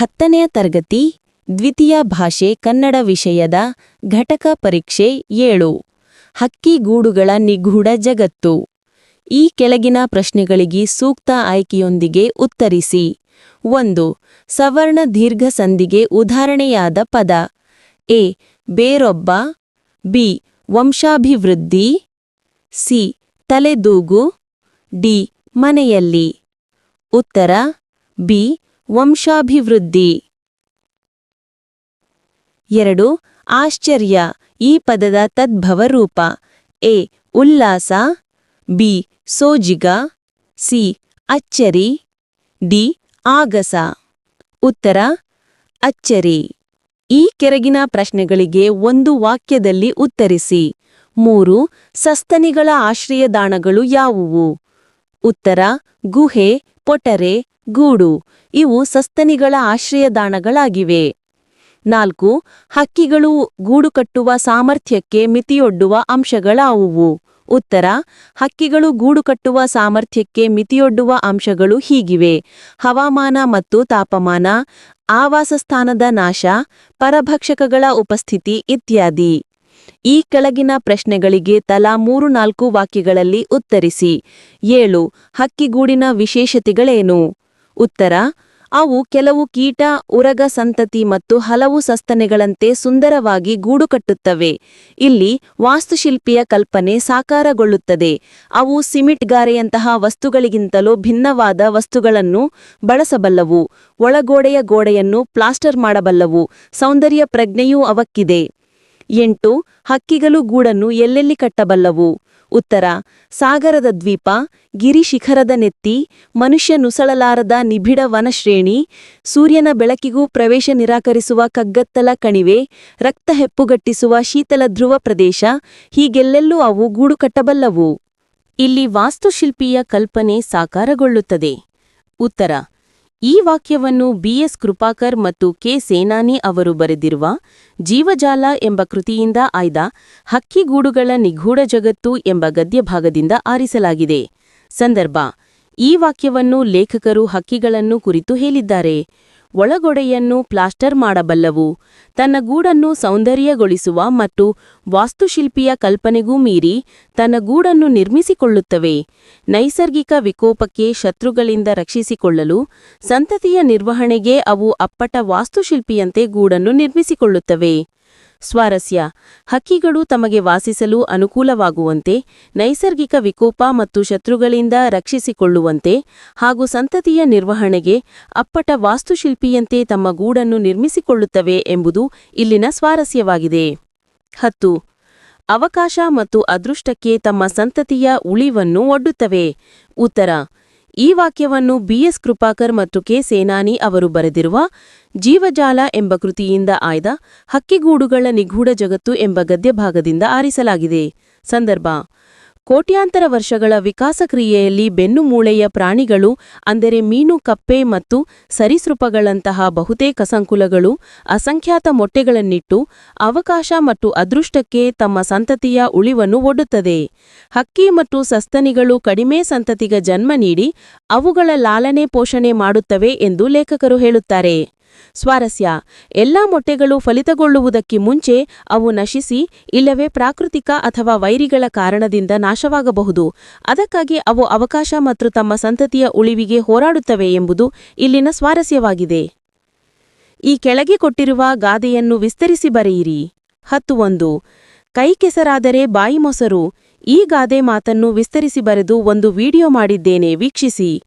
ಹತ್ತನೆಯ ತರಗತಿ, ದ್ವಿತೀಯ ಭಾಷೆ ಕನ್ನಡ ವಿಷಯದ ಘಟಕ ಪರೀಕ್ಷೆ ಏಳು. ಹಕ್ಕಿಗೂಡುಗಳ ನಿಗೂಢ ಜಗತ್ತು. ಈ ಕೆಳಗಿನ ಪ್ರಶ್ನೆಗಳಿಗೆ ಸೂಕ್ತ ಆಯ್ಕೆಯೊಂದಿಗೆ ಉತ್ತರಿಸಿ. ಒಂದು, ಸವರ್ಣ ದೀರ್ಘ ಸಂಧಿಗೆ ಉದಾಹರಣೆಯಾದ ಪದ. ಎ, ಬೇರೊಬ್ಬ. ಬಿ, ವಂಶಾಭಿವೃದ್ಧಿ. ಸಿ, ತಲೆದೂಗು. ಡಿ, ಮನೆಯಲ್ಲಿ. ಉತ್ತರ, ಬಿ ವಂಶಾಭಿವೃದ್ಧಿ. ಎರಡು, ಆಶ್ಚರ್ಯ, ಈ ಪದದ ತದ್ಭವರೂಪ ಎ, ಉಲ್ಲಾಸ. ಬಿ, ಸೋಜಿಗ. ಸಿ, ಅಚ್ಚರಿ. ಡಿ, ಆಗಸ. ಉತ್ತರ, ಅಚ್ಚರಿ. ಈ ಕೆರಗಿನ ಪ್ರಶ್ನೆಗಳಿಗೆ ಒಂದು ವಾಕ್ಯದಲ್ಲಿ ಉತ್ತರಿಸಿ. ಮೂರು, ಸಸ್ತನಿಗಳ ಆಶ್ರಯದಾಣಗಳು ಯಾವುವು? ಉತ್ತರ, ಗುಹೆ ಪೊಟರೆ, ಗೂಡು ಇವು ಸಸ್ತನಿಗಳ ಆಶ್ರಯದಾಣಗಳಾಗಿವೆ ನಾಲ್ಕು, ಹಕ್ಕಿಗಳು ಗೂಡು ಕಟ್ಟುವ ಸಾಮರ್ಥ್ಯಕ್ಕೆ ಮಿತಿಯೊಡ್ಡುವ ಅಂಶಗಳಾವುವು. ಉತ್ತರ, ಹಕ್ಕಿಗಳು ಗೂಡು ಕಟ್ಟುವ ಸಾಮರ್ಥ್ಯಕ್ಕೆ ಮಿತಿಯೊಡ್ಡುವ ಅಂಶಗಳು ಹೀಗಿವೆ. ಹವಾಮಾನ ಮತ್ತು ತಾಪಮಾನ, ಆವಾಸಸ್ಥಾನದ ನಾಶ, ಪರಭಕ್ಷಕಗಳ ಉಪಸ್ಥಿತಿ ಇತ್ಯಾದಿ. ಈ ಕೆಳಗಿನ ಪ್ರಶ್ನೆಗಳಿಗೆ ತಲಾ ಮೂರು ನಾಲ್ಕು ವಾಕ್ಯಗಳಲ್ಲಿ ಉತ್ತರಿಸಿ. ಏಳು, ಹಕ್ಕಿಗೂಡಿನ ವಿಶೇಷತೆಗಳೇನು? ಉತ್ತರ, ಅವು ಕೆಲವು ಕೀಟ, ಉರಗ ಸಂತತಿ ಮತ್ತು ಹಲವು ಸಸ್ತನೆಗಳಂತೆ ಸುಂದರವಾಗಿ ಗೂಡು ಕಟ್ಟುತ್ತವೆ. ಇಲ್ಲಿ ವಾಸ್ತುಶಿಲ್ಪಿಯ ಕಲ್ಪನೆ ಸಾಕಾರಗೊಳ್ಳುತ್ತದೆ. ಅವು ಸಿಮಿಟ್ ಗಾರೆಯಂತಹ ವಸ್ತುಗಳಿಗಿಂತಲೂ ಭಿನ್ನವಾದ ವಸ್ತುಗಳನ್ನು ಬಳಸಬಲ್ಲವು. ಒಳಗೋಡೆಯ ಗೋಡೆಯನ್ನು ಪ್ಲಾಸ್ಟರ್ ಮಾಡಬಲ್ಲವು. ಸೌಂದರ್ಯ ಪ್ರಜ್ಞೆಯೂ ಅವಕ್ಕಿದೆ. ಎಂಟು ಹಕ್ಕಿಗಳು ಗೂಡನ್ನು ಎಲ್ಲೆಲ್ಲಿ ಕಟ್ಟಬಲ್ಲವು? ಉತ್ತರ, ಸಾಗರದ ದ್ವೀಪ, ಗಿರಿಶಿಖರದ ನೆತ್ತಿ, ಮನುಷ್ಯ ನುಸಳಲಾರದ ನಿಬಿಡ ವನಶ್ರೇಣಿ, ಸೂರ್ಯನ ಬೆಳಕಿಗೂ ಪ್ರವೇಶ ನಿರಾಕರಿಸುವ ಕಗ್ಗತ್ತಲ ಕಣಿವೆ, ರಕ್ತ ಹೆಪ್ಪುಗಟ್ಟಿಸುವ ಶೀತಲ ಧ್ರುವ ಪ್ರದೇಶ, ಹೀಗೆಲ್ಲೆಲ್ಲೂ ಅವು ಗೂಡು ಕಟ್ಟಬಲ್ಲವು. ಇಲ್ಲಿ ವಾಸ್ತುಶಿಲ್ಪಿಯ ಕಲ್ಪನೆ ಸಾಕಾರಗೊಳ್ಳುತ್ತದೆ. ಉತ್ತರ ಈ ವಾಕ್ಯವನ್ನು ಬಿಎಸ್ ಕೃಪಾಕರ್ ಮತ್ತು ಕೆ ಸೇನಾನಿ ಅವರು ಬರೆದಿರುವ ಜೀವಜಾಲ ಎಂಬ ಕೃತಿಯಿಂದ ಆಯ್ದ ಹಕ್ಕಿಗೂಡುಗಳ ನಿಗೂಢ ಜಗತ್ತು ಎಂಬ ಗದ್ಯಭಾಗದಿಂದ ಆರಿಸಲಾಗಿದೆ. ಸಂದರ್ಭ, ಈ ವಾಕ್ಯವನ್ನು ಲೇಖಕರು ಹಕ್ಕಿಗಳನ್ನು ಕುರಿತು ಹೇಳಿದ್ದಾರೆ. ಒಳಗೊಡೆಯನ್ನು ಪ್ಲಾಸ್ಟರ್ ಮಾಡಬಲ್ಲವು. ತನ್ನ ಗೂಡನ್ನು ಸೌಂದರ್ಯಗೊಳಿಸುವ ಮತ್ತು ವಾಸ್ತುಶಿಲ್ಪಿಯ ಕಲ್ಪನೆಗೂ ಮೀರಿ ತನ್ನ ಗೂಡನ್ನು ನಿರ್ಮಿಸಿಕೊಳ್ಳುತ್ತವೆ. ನೈಸರ್ಗಿಕ ವಿಕೋಪಕ್ಕೆ ಶತ್ರುಗಳಿಂದ ರಕ್ಷಿಸಿಕೊಳ್ಳಲು, ಸಂತತಿಯ ನಿರ್ವಹಣೆಗೆ ಅವು ಅಪ್ಪಟ ವಾಸ್ತುಶಿಲ್ಪಿಯಂತೆ ಗೂಡನ್ನು ನಿರ್ಮಿಸಿಕೊಳ್ಳುತ್ತವೆ. ಸ್ವಾರಸ್ಯ. ಹಕ್ಕಿಗಳು ತಮಗೆ ವಾಸಿಸಲು ಅನುಕೂಲವಾಗುವಂತೆ, ನೈಸರ್ಗಿಕ ವಿಕೋಪ ಮತ್ತು ಶತ್ರುಗಳಿಂದ ರಕ್ಷಿಸಿಕೊಳ್ಳುವಂತೆ ಹಾಗೂ ಸಂತತಿಯ ನಿರ್ವಹಣೆಗೆ ಅಪ್ಪಟ ವಾಸ್ತುಶಿಲ್ಪಿಯಂತೆ ತಮ್ಮ ಗೂಡನ್ನು ನಿರ್ಮಿಸಿಕೊಳ್ಳುತ್ತವೆ ಎಂಬುದು ಇಲ್ಲಿನ ಸ್ವಾರಸ್ಯವಾಗಿದೆ. ಹತ್ತು. ಅವಕಾಶ ಮತ್ತು ಅದೃಷ್ಟಕ್ಕೆ ತಮ್ಮ ಸಂತತಿಯ ಉಳಿವನ್ನು ಒಡ್ಡುತ್ತವೆ. ಉತ್ತರ. ಈ ವಾಕ್ಯವನ್ನು ಬಿಎಸ್ ಕೃಪಾಕರ್ ಮತ್ತು ಕೆ. ಸೇನಾನಿ ಅವರು ಬರೆದಿರುವ ಜೀವಜಾಲ ಎಂಬ ಕೃತಿಯಿಂದ ಆಯ್ದ ಹಕ್ಕಿಗೂಡುಗಳ ನಿಗೂಢ ಜಗತ್ತು ಎಂಬ ಗದ್ಯಭಾಗದಿಂದ ಆರಿಸಲಾಗಿದೆ. ಸಂದರ್ಭ ಕೋಟ್ಯಾಂತರ ವರ್ಷಗಳ ವಿಕಾಸಕ್ರಿಯೆಯಲ್ಲಿ ಬೆನ್ನುಮೂಳೆಯ ಪ್ರಾಣಿಗಳು, ಅಂದರೆ ಮೀನು, ಕಪ್ಪೆ ಮತ್ತು ಸರಿಸೃಪಗಳಂತಹ ಬಹುತೇಕ ಸಂಕುಲಗಳು ಅಸಂಖ್ಯಾತ ಮೊಟ್ಟೆಗಳನ್ನಿಟ್ಟು ಅವಕಾಶ ಮತ್ತು ಅದೃಷ್ಟಕ್ಕೆ ತಮ್ಮ ಸಂತತಿಯ ಉಳಿವನ್ನು ಒಡ್ಡುತ್ತದೆ. ಹಕ್ಕಿ ಮತ್ತು ಸಸ್ತನಿಗಳು ಕಡಿಮೆ ಸಂತತಿಗ ಜನ್ಮ ನೀಡಿ ಅವುಗಳ ಲಾಲನೆ ಪೋಷಣೆ ಮಾಡುತ್ತವೆ ಎಂದು ಲೇಖಕರು ಹೇಳುತ್ತಾರೆ. ಸ್ವಾರಸ್ಯ. ಎಲ್ಲಾ ಮೊಟ್ಟೆಗಳು ಫಲಿತಗೊಳ್ಳುವುದಕ್ಕೆ ಮುಂಚೆ ಅವು ನಶಿಸಿ, ಇಲ್ಲವೇ ಪ್ರಾಕೃತಿಕ ಅಥವಾ ವೈರಿಗಳ ಕಾರಣದಿಂದ ನಾಶವಾಗಬಹುದು. ಅದಕ್ಕಾಗಿ ಅವು ಅವಕಾಶ ಮತ್ತು ತಮ್ಮ ಸಂತತಿಯ ಉಳಿವಿಗೆ ಹೋರಾಡುತ್ತವೆ ಎಂಬುದು ಇಲ್ಲಿನ ಸ್ವಾರಸ್ಯವಾಗಿದೆ. ಈ ಕೆಳಗೆ ಕೊಟ್ಟಿರುವ ಗಾದೆಯನ್ನು ವಿಸ್ತರಿಸಿ ಬರೆಯಿರಿ. ಹತ್ತು ಒಂದು ಕೈ ಕೆಸರಾದರೆ ಬಾಯಿ ಮೊಸರು. ಈ ಗಾದೆ ಮಾತನ್ನು ವಿಸ್ತರಿಸಿ ಬರೆದು ಒಂದು ವಿಡಿಯೋ ಮಾಡಿದ್ದೇನೆ, ವೀಕ್ಷಿಸಿ.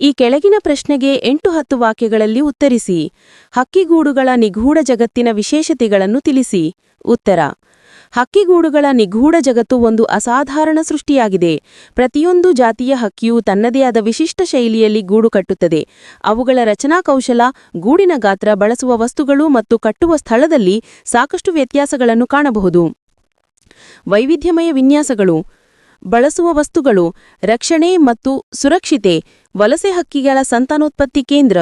ಈ ಕೆಳಗಿನ ಪ್ರಶ್ನೆಗೆ ಎಂಟು ಹತ್ತು ವಾಕ್ಯಗಳಲ್ಲಿ ಉತ್ತರಿಸಿ. ಹಕ್ಕಿಗೂಡುಗಳ ನಿಗೂಢ ಜಗತ್ತಿನ ವಿಶೇಷತೆಗಳನ್ನು ತಿಳಿಸಿ. ಉತ್ತರ. ಹಕ್ಕಿಗೂಡುಗಳ ನಿಗೂಢ ಜಗತ್ತು ಒಂದು ಅಸಾಧಾರಣ ಸೃಷ್ಟಿಯಾಗಿದೆ. ಪ್ರತಿಯೊಂದು ಜಾತಿಯ ಹಕ್ಕಿಯು ತನ್ನದೇ ಆದ ವಿಶಿಷ್ಟ ಶೈಲಿಯಲ್ಲಿ ಗೂಡು ಕಟ್ಟುತ್ತದೆ. ಅವುಗಳ ರಚನಾ ಕೌಶಲ, ಗೂಡಿನ ಗಾತ್ರ, ಬಳಸುವ ವಸ್ತುಗಳು ಮತ್ತು ಕಟ್ಟುವ ಸ್ಥಳದಲ್ಲಿ ಸಾಕಷ್ಟು ವ್ಯತ್ಯಾಸಗಳನ್ನು ಕಾಣಬಹುದು. ವೈವಿಧ್ಯಮಯ ವಿನ್ಯಾಸಗಳು. ಬಳಸುವ ವಸ್ತುಗಳು ರಕ್ಷಣೆ ಮತ್ತು ಸುರಕ್ಷಿತೆ ವಲಸೆ ಹಕ್ಕಿಗಳ ಸಂತಾನೋತ್ಪತ್ತಿ ಕೇಂದ್ರ.